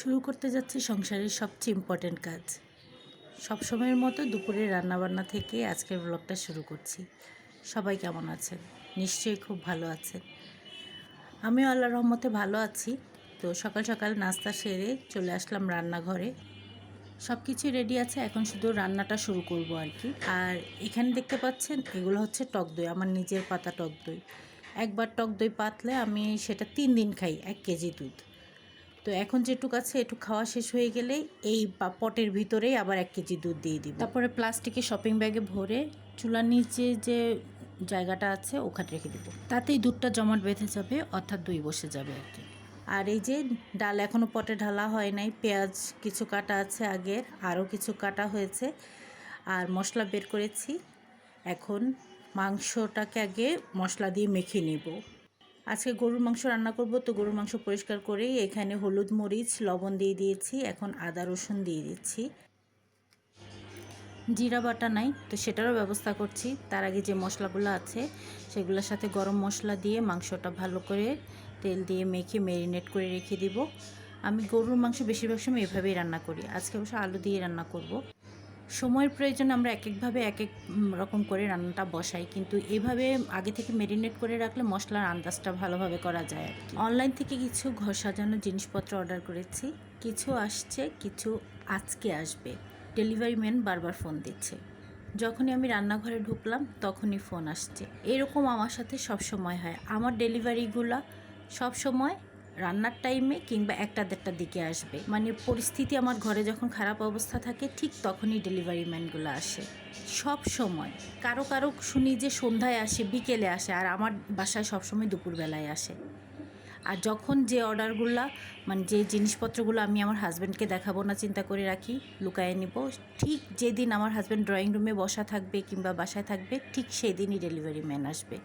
শুরু করতে যাচ্ছি সংসারের সবচেয়ে ইম্পর্ট্যান্ট কাজ। সব সময়ের মতো দুপুরে রান্নাবান্না থেকে আজকের ব্লগটা শুরু করছি। সবাই কেমন আছেন? নিশ্চয়ই খুব ভালো আছেন। আমিও আল্লাহ রহমতে ভালো আছি। তো সকাল সকাল নাস্তা সেরে চলে আসলাম রান্নাঘরে। সব কিছু রেডি আছে, এখন শুধু রান্নাটা শুরু করব আর কি। আর এখানে দেখতে পাচ্ছেন, এগুলো হচ্ছে টক দই, আমার নিজের পাতা টক দই। একবার টক দই পাতলে আমি সেটা তিন দিন খাই, এক কেজি দুধ। তো এখন যেটুক আছে একটু খাওয়া শেষ হয়ে গেলে এই পটের ভিতরেই আবার এক কেজি দুধ দিয়ে দিব। তারপরে প্লাস্টিকে শপিং ব্যাগে ভরে চুলার নিচে যে জায়গাটা আছে, ওখানে রেখে দিব। তাতেই দুধটা জমাট বেঁধে যাবে, অর্থাৎ দই বসে যাবে আর কি। আর এই যে ডাল এখনও পটে ঢালা হয় নাই, পেঁয়াজ কিছু কাটা আছে আগের, আরও কিছু কাটা হয়েছে, আর মশলা বের করেছি। এখন মাংসটাকে আগে মশলা দিয়ে মেখে নেব। আজকে গরুর মাংস রান্না করব, তো গরুর মাংস পরিষ্কার করেই এখানে হলুদ মরিচ, লবণ দিয়ে দিয়েছি, এখন আদা, রসুন দিয়ে দিচ্ছি। জিরা বাটা নাই, তো সেটারও ব্যবস্থা করছি। তার আগে যে মশলাগুলো আছে, সেগুলোর সাথে গরম মশলা দিয়ে মাংসটা ভালো করে তেল দিয়ে মেখে ম্যারিনেট করে রেখে দিব। আমি গরুর মাংস বেশিরভাগ সময় এভাবেই রান্না করি। আজকে অবশ্য আলু দিয়ে রান্না করব। সময়ের প্রয়োজন আমরা এক একভাবে এক এক রকম করে রান্নাটা বসাই। কিন্তু এভাবে আগে থেকে মেরিনেট করে রাখলে মশলার আন্দাজটা ভালোভাবে করা যায় আর কি। অনলাইন থেকে কিছু ঘর সাজানোর জিনিসপত্র অর্ডার করেছি। কিছু আসছে, কিছু আজকে আসবে। ডেলিভারি ম্যান বারবার ফোন দিচ্ছে। যখনই আমি রান্নাঘরে ঢুকলাম, তখনই ফোন আসছে। এরকম আমার সাথে সব সময় হয়। আমার ডেলিভারিগুলো সব সময় রান্নার টাইমে কিংবা একটা দেড়টার দিকে আসবে। মানে পরিস্থিতি আমার ঘরে যখন খারাপ অবস্থা থাকে, ঠিক তখনই ডেলিভারি ম্যানগুলো আসে। সব সময়। কারও কারও শুনি যে সন্ধ্যায় আসে, বিকেলে আসে, আর আমার বাসায় সবসময় দুপুরবেলায় আসে। আর যখন যে অর্ডারগুলো মানে যে জিনিসপত্রগুলো আমি আমার হাজব্যান্ডকে দেখাবো না, চিন্তা করে রাখি, লুকায়ে নিব। ঠিক যেদিন আমার হাজব্যান্ড ড্রয়িং রুমে বসা থাকবে কিংবা বাসায় থাকবে, ঠিক সেই দিনই ডেলিভারি ম্যান আসবে।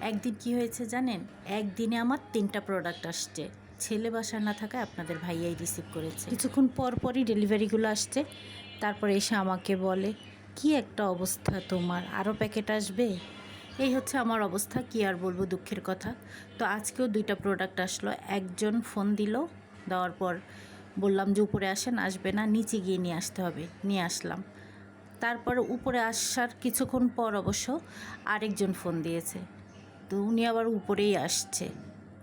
একদিন কি হয়েছে জানেন? একদিনে আমার তিনটা প্রোডাক্ট আসছে। ছেলে বাসায় না থাকায় আপনাদের ভাইয়াই রিসিভ করেছে। কিছুক্ষণ পর পরই ডেলিভারিগুলো আসছে। তারপরে এসে আমাকে বলে, কি একটা অবস্থা তোমার? আরও প্যাকেট আসবে? এই হচ্ছে আমার অবস্থা, কি আর বলব দুঃখের কথা। তো আজকেও দুইটা প্রোডাক্ট আসলো, একজন ফোন দিল, দেওয়ার পর বললাম যে উপরে আসেন, আসবে না, নিচে গিয়ে নিয়ে আসতে হবে, নিয়ে আসলাম। তারপর উপরে আসার কিছুক্ষণ পর অবশ্য আরেকজন ফোন দিয়েছে, তো উনি আবার উপরেই আসছে,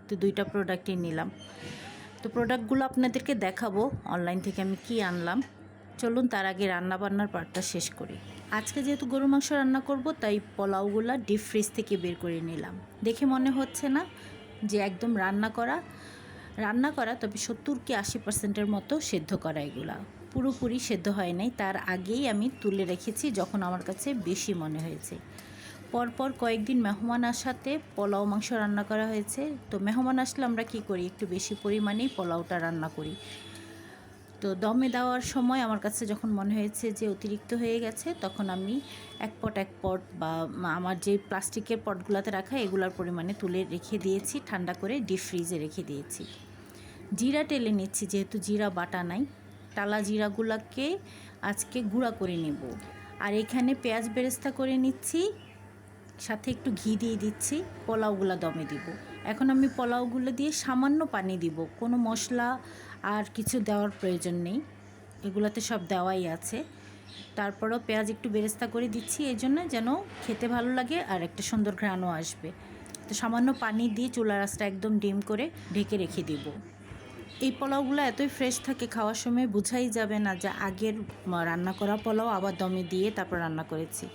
তো দুইটা প্রোডাক্টই নিলাম। তো প্রোডাক্টগুলো আপনাদেরকে দেখাবো অনলাইন থেকে আমি কি আনলাম। চলুন তার আগে রান্না বান্নার পার্টটা শেষ করি। আজকে যেহেতু গরু মাংস রান্না করব, তাই পোলাওগুলো ডিপ ফ্রিজ থেকে বের করে নিলাম। দেখে মনে হচ্ছে না যে একদম রান্না করা রান্না করা, তবে সত্তর কি আশি পার্সেন্টের মতো সেদ্ধ করা এগুলা। পুরোপুরি সেদ্ধ হয় নাই, তার আগেই আমি তুলে রেখেছি যখন আমার কাছে বেশি মনে হয়েছে। পরপর কয়েকদিন মেহমান আসাতে পোলাও মাংস রান্না করা হয়েছে। তো মেহমান আসলে আমরা কি করি, একটু বেশি পরিমাণেই পোলাওটা রান্না করি। তো দমে দেওয়ার সময় আমার কাছে যখন মনে হয়েছে যে অতিরিক্ত হয়ে গেছে, তখন আমি এক পট এক পট বা আমার যে প্লাস্টিকের পটগুলোতে রাখা এগুলোর পরিমাণে তুলে রেখে দিয়েছি, ঠান্ডা করে ডিপ ফ্রিজে রেখে দিয়েছি। জিরা টেলে নিচ্ছি, যেহেতু জিরা বাটা নাই। টালা জিরাগুলোকে আজকে গুঁড়া করে নেব। আর এখানে পেঁয়াজ বেরেস্তা করে নিচ্ছি, সাথে একটু ঘি দিয়ে দিচ্ছি, পোলাওগুলো দমে দিব। এখন আমি পোলাওগুলো দিয়ে সামান্য পানি দিব। কোনো মশলা আর কিছু দেওয়ার প্রয়োজন নেই। এগুলোতে সব দেওয়াই আছে। তারপরও পেঁয়াজ একটু বেরেস্তা করে দিচ্ছি, এই জন্য যেন খেতে ভালো লাগে আর একটা সুন্দর ঘ্রাণও আসবে। তো সামান্য পানি দিয়ে চুলা রাসটা একদম ডিম করে ঢেকে রেখে দিব। এই পোলাওগুলো এতই ফ্রেশ থাকে, খাওয়ার সময় বোঝাই যাবে না যে আগের রান্না করা পোলাও আবার দমে দিয়ে তারপর রান্না করেছি।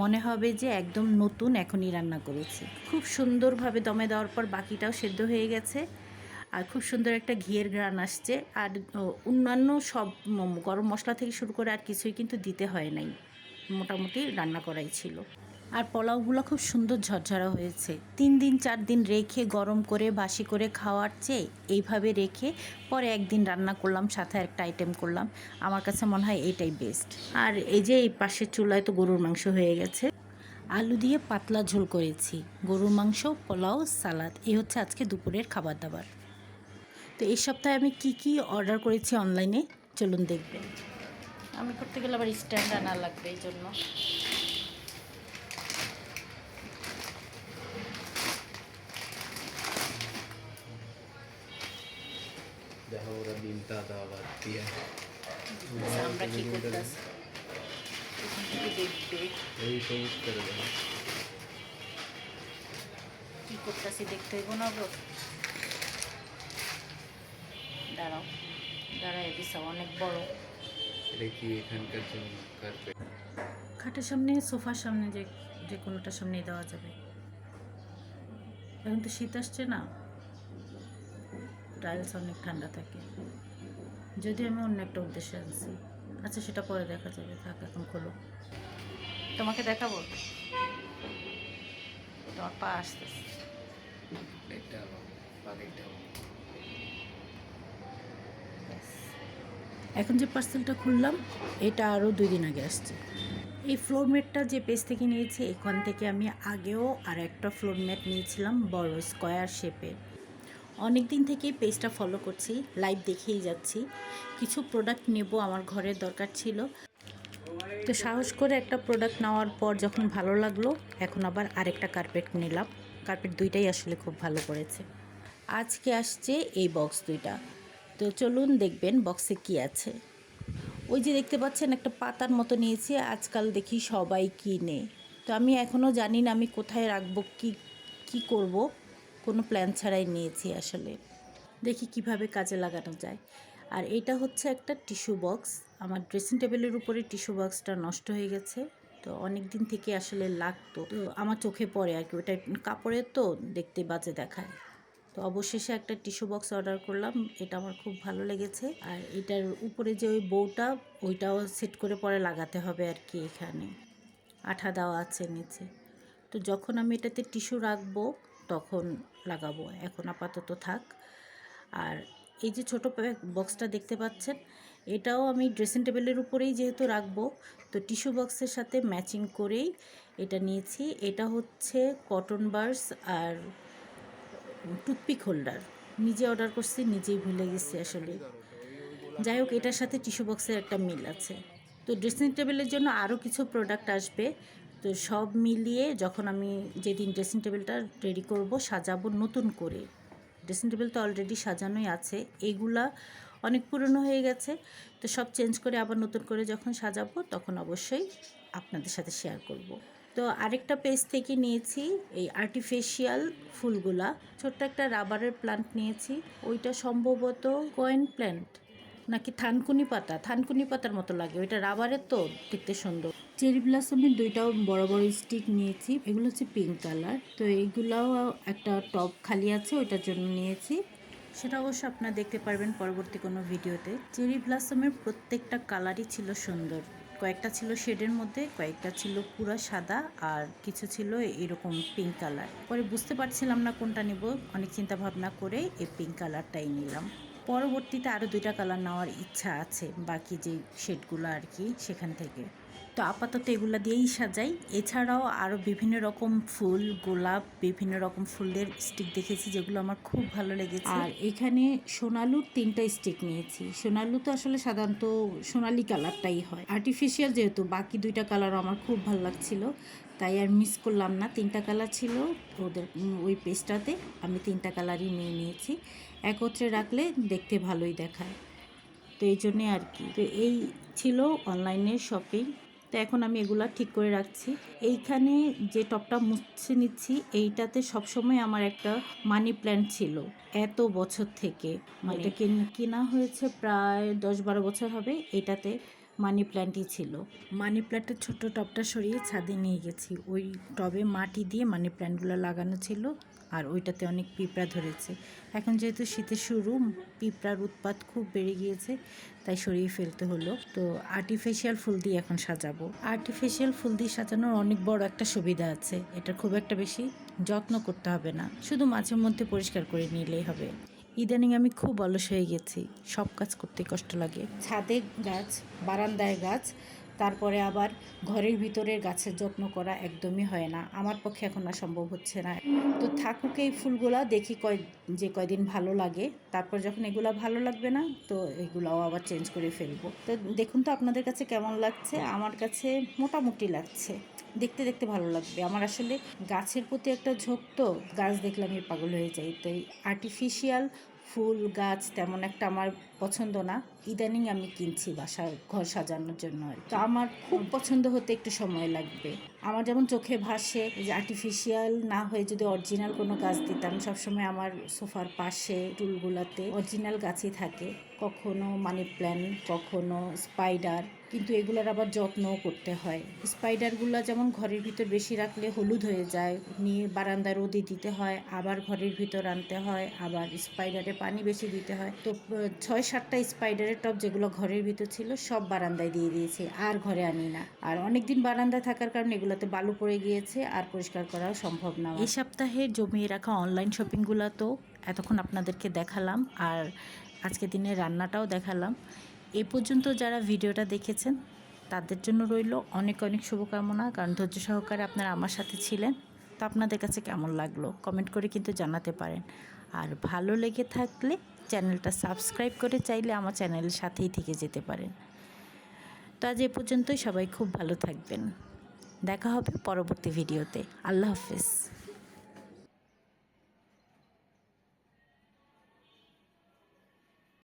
মনে হবে যে একদম নতুন এখনই রান্না করেছি। খুব সুন্দরভাবে দমে দেওয়ার পর বাকিটাও সেদ্ধ হয়ে গেছে। আর খুব সুন্দর একটা ঘিয়ের ঘ্রাণ আসছে। আর অন্যান্য সব গরম মশলা থেকে শুরু করে আর কিছুই কিন্তু দিতে হয় নাই। মোটামুটি রান্না করাই ছিল। আর পোলাওগুলো খুব সুন্দর ঝরঝরা হয়েছে। তিন দিন, চার দিন রেখে গরম করে, বাসি করে খাওয়ার চেয়ে এইভাবে রেখে পরে একদিন রান্না করলাম, সাথে একটা আইটেম করলাম। আমার কাছে মনে হয় এইটাই বেস্ট আর এই যে এই পাশের চুলায় তো গরুর মাংস হয়ে গেছে। আলু দিয়ে পাতলা ঝোল করেছি। গরুর মাংস, পোলাও, সালাদ, এই হচ্ছে আজকে দুপুরের খাবার দাবার তো এই সপ্তাহে আমি কি কি অর্ডার করেছি অনলাইনে চলুন দেখবেন আমি করতে গেলে আবার স্ট্যান্ড আনা লাগবে, এই জন্য। দেখো ওরা ডিমটা আবার দিয়ে আমরা কি করতেছি এখান থেকে দেখবে এই সবুজ করে দেবো কি করতেছি দেখতে হইব না গো দাঁড়াও দাঁড়াই দিছে অনেক বড় এটা কি এখানকার জন্য খাটের সামনে সোফার সামনে যে যে কোনোটার সামনেই দেওয়া যাবে। এখন তো শীত আসছে না? টাইলস অনেক ঠান্ডা থাকে। যদি আমি অন্য একটা উদ্দেশ্যে আনছি। আচ্ছা সেটা পরে দেখা যাবে। থাক এখন খোলো। তোমাকে দেখাবো? তোমার পা আসতেছে। বাকিটা এখন যে পার্সেলটা খুললাম এটা আরও দুই দিন আগে আসছে। এই ফ্লোর ম্যাটটা যে পেজ থেকে নিয়েছি এখান থেকে আমি আগেও আর একটা ফ্লোর ম্যাট নিয়েছিলাম বড় স্কোয়ার শেপের অনেক দিন থেকেই পেজটা ফলো করছি লাইভ দেখেই যাচ্ছি। কিছু প্রোডাক্ট নেব আমার ঘরের দরকার ছিল। তো সাহস করে একটা প্রোডাক্ট নেওয়ার পর যখন ভালো লাগল, এখন আবার আরেকটা কার্পেট নিলাম। কার্পেট দুইটাই আসলে খুব ভালো করেছে। আজকে আসছে এই বক্স দুইটা। তো চলুন দেখবেন বক্সে কি আছে। ওই যে দেখতে পাচ্ছেন একটা পাতার মতো নিয়েছি, আজকাল দেখি সবাই কিনে। তো আমি এখনও জানি না আমি কোথায় রাখব, কি কি করব। কোনো প্ল্যান ছাড়াই নিয়েছি আসলে। দেখি কীভাবে কাজে লাগানো যায়। আর এটা হচ্ছে একটা টিস্যু বক্স আমার ড্রেসিং টেবিলের উপরে টিস্যু বক্সটা নষ্ট হয়ে গেছে। তো অনেক দিন থেকে আসলে লাগতো। তো আমার চোখে পড়ে আর কি। ওটা কাপড়ের তো দেখতে বাজে দেখায়। তো অবশেষে একটা টিস্যু বক্স অর্ডার করলাম। এটা আমার খুব ভালো লেগেছে। আর এটার উপরে যে ওই বউটা, ওইটাও সেট করে পরে লাগাতে হবে আর কি এখানে। আঠা দেওয়া আছে নিচে। তো যখন আমি এটাতে টিস্যু রাখব তখন লাগাবো, এখন আপাতত থাক। আর এই যে ছোটো বক্সটা দেখতে পাচ্ছেন, এটাও আমি ড্রেসিং টেবিলের উপরেই যেহেতু রাখব, তো টিস্যু বক্সের সাথে ম্যাচিং করেই এটা নিয়েছি। এটা হচ্ছে কটন বার্স আর টুথপিক হোল্ডার। নিজে অর্ডার করছি, নিজেই ভুলে গেছি আসলে। যাই হোক, এটার সাথে টিস্যু বক্সের একটা মিল আছে। তো ড্রেসিং টেবিলের জন্য আরও কিছু প্রোডাক্ট আসবে। তো সব মিলিয়ে যখন আমি যেদিন ড্রেসিং টেবিলটা রেডি করব, সাজাবো নতুন করে। ড্রেসিং টেবিল তো অলরেডি সাজানোই আছে। এগুলা অনেক পুরনো হয়ে গেছে। তো সব চেঞ্জ করে আবার নতুন করে যখন সাজাবো, তখন অবশ্যই আপনাদের সাথে শেয়ার করব। তো আরেকটা পেজ থেকে নিয়েছি, এই আর্টিফিশিয়াল ফুলগুলা। ছোট্ট একটা রাবারের প্লান্ট নিয়েছি। ওইটা সম্ভবত কয়েন প্ল্যান্ট নাকি থানকুনি পাতা? থানকুনি পাতার মতো লাগে। ওইটা রাবারের তো দেখতে সুন্দর। চেরি ব্লাসমের দুইটাও বড় বড় স্টিক নিয়েছি। এগুলো হচ্ছে পিঙ্ক কালার তো এইগুলাও একটা টপ খালি আছে, ওইটার জন্য নিয়েছি। সেটা অবশ্য আপনারা দেখতে পারবেন পরবর্তী কোনো ভিডিওতে। চেরি ব্লাসমের প্রত্যেকটা কালারই ছিল সুন্দর। কয়েকটা ছিল শেডের মধ্যে, কয়েকটা ছিল পুরো সাদা, আর কিছু ছিল এরকম পিঙ্ক কালার পরে বুঝতে পারছিলাম না কোনটা নেব, অনেক চিন্তা ভাবনা করে এই পিঙ্ক কালারটাই নিলাম। পরবর্তীতে আরও দুইটা কালার নেওয়ার ইচ্ছা আছে, বাকি যে শেডগুলো আর কি সেখান থেকে। তো আপাতত এগুলো দিয়েই সাজাই। এছাড়াও আরও বিভিন্ন রকম ফুল, গোলাপ, বিভিন্ন রকম ফুলের স্টিক দেখেছি যেগুলো আমার খুব ভালো লেগেছে। আর এখানে সোনালুর তিনটা স্টিক নিয়েছি। সোনালু তো আসলে সাধারণত সোনালি কালারটাই হয়। আর্টিফিশিয়াল যেহেতু, বাকি দুইটা কালার আমার খুব ভালো লাগছিল। তাই আর মিস করলাম না। তিনটা কালার ছিল ওদের ওই পেজটাতে আমি তিনটা কালারই নিয়ে নিয়েছি। একত্রে রাখলে দেখতে ভালোই দেখায়। তো এই জন্যে আর কি। তো এই ছিল অনলাইনের শপিং তো এখন আমি এগুলা ঠিক করে রাখছি। এইখানে যে টপটা মুছে নিচ্ছি এইটাতে সবসময় আমার একটা মানি প্ল্যান্ট ছিল এত বছর থেকে। মানে এটা কেনা হয়েছে প্রায় দশ বারো বছর হবে এটাতে মানি প্ল্যান্টই ছিল। মানি প্ল্যান্টের ছোট টবটা সরিয়ে ছাদে নিয়ে গেছি। ওই টবে মাটি দিয়ে মানি প্ল্যান্টগুলো লাগানো ছিল আর ওইটাতে অনেক পিঁপড়া ধরেছে। এখন যেহেতু শীতের শুরু, পিঁপড়ার উৎপাত খুব বেড়ে গিয়েছে, তাই সরিয়ে ফেলতে হলো। তো আর্টিফিশিয়াল ফুল দিয়ে এখন সাজাবো। আর্টিফিশিয়াল ফুল দিয়ে সাজানোর অনেক বড় একটা সুবিধা আছে। এটা খুব একটা বেশি যত্ন করতে হবে না। শুধু মাঝে মধ্যে পরিষ্কার করে নিলেই হবে। ইদানিং আমি খুব অলস হয়ে গেছি। সব কাজ করতে কষ্ট লাগে। ছাদে গাছ, বারান্দায় গাছ তারপরে আবার ঘরের ভিতরের গাছের যত্ন করা একদমই হয় না। আমার পক্ষে এখন আর সম্ভব হচ্ছে না। তো থাকুক এই ফুলগুলা, দেখি কয় যে কয়দিন ভালো লাগে। তারপর যখন এগুলা ভালো লাগবে না, তো এগুলাও আবার চেঞ্জ করে ফেলব। তো দেখুন তো আপনাদের কাছে কেমন লাগছে? আমার কাছে মোটামুটি লাগছে। দেখতে দেখতে ভালো লাগবে। আমার আসলে গাছের প্রতি একটা ঝোঁক তো, গাছ দেখলে আমি পাগল হয়ে যাই। তো এই আর্টিফিশিয়াল ফুল গাছ তেমন একটা আমার পছন্দ না, ইদানিং আমি কিনছি বাসার ঘর সাজানোর জন্য তো আমার খুব পছন্দ হতে একটু সময় লাগবে। আমার যেমন চোখে ভাসে যে আর্টিফিশিয়াল না হয়ে যদি অরিজিনাল কোনো গাছ দিতাম, সবসময় আমার সোফার পাশে টুলগুলাতে অরিজিনাল গাছই থাকে। কখনো মানি প্ল্যান্ট কখনো স্পাইডার কিন্তু এগুলোর আবার যত্নও করতে হয়। স্পাইডারগুলো যেমন ঘরের ভিতর বেশি রাখলে হলুদ হয়ে যায়, নিয়ে বারান্দা রোদে দিতে হয়, আবার ঘরের ভিতর আনতে হয়, আবার স্পাইডারে পানি বেশি দিতে হয়। তো ছয় সাতটা স্পাইডারের টব যেগুলো ঘরের ভিতর ছিল, সব বারান্দায় দিয়ে দিয়েছি, আর ঘরে আনি না। আর অনেক দিন বারান্দায় থাকার কারণে এগুলোতে বালু পড়ে গিয়েছে, আর পরিষ্কার করাও সম্ভব না। এই সপ্তাহে জমিয়ে রাখা অনলাইন শপিংগুলো তো এতক্ষণ আপনাদেরকে দেখালাম, আর আজকে দিনের রান্নাটাও দেখালাম। এ পর্যন্ত যারা ভিডিওটা দেখেছেন, তাদের জন্য রইল অনেক অনেক শুভকামনা, কারণ ধৈর্য সহকারে আপনারা আমার সাথে ছিলেন, তো আপনাদের কাছে কেমন লাগল? কমেন্ট করে কিন্তু জানাতে পারেন। আর ভালো লেগে থাকলে চ্যানেলটা সাবস্ক্রাইব করে চাইলে আমার চ্যানেলের সাথেই থেকে যেতে পারেন। তো আজ এ পর্যন্তই সবাই খুব ভালো থাকবেন। দেখা হবে পরবর্তী ভিডিওতে। আল্লাহ হাফেজ।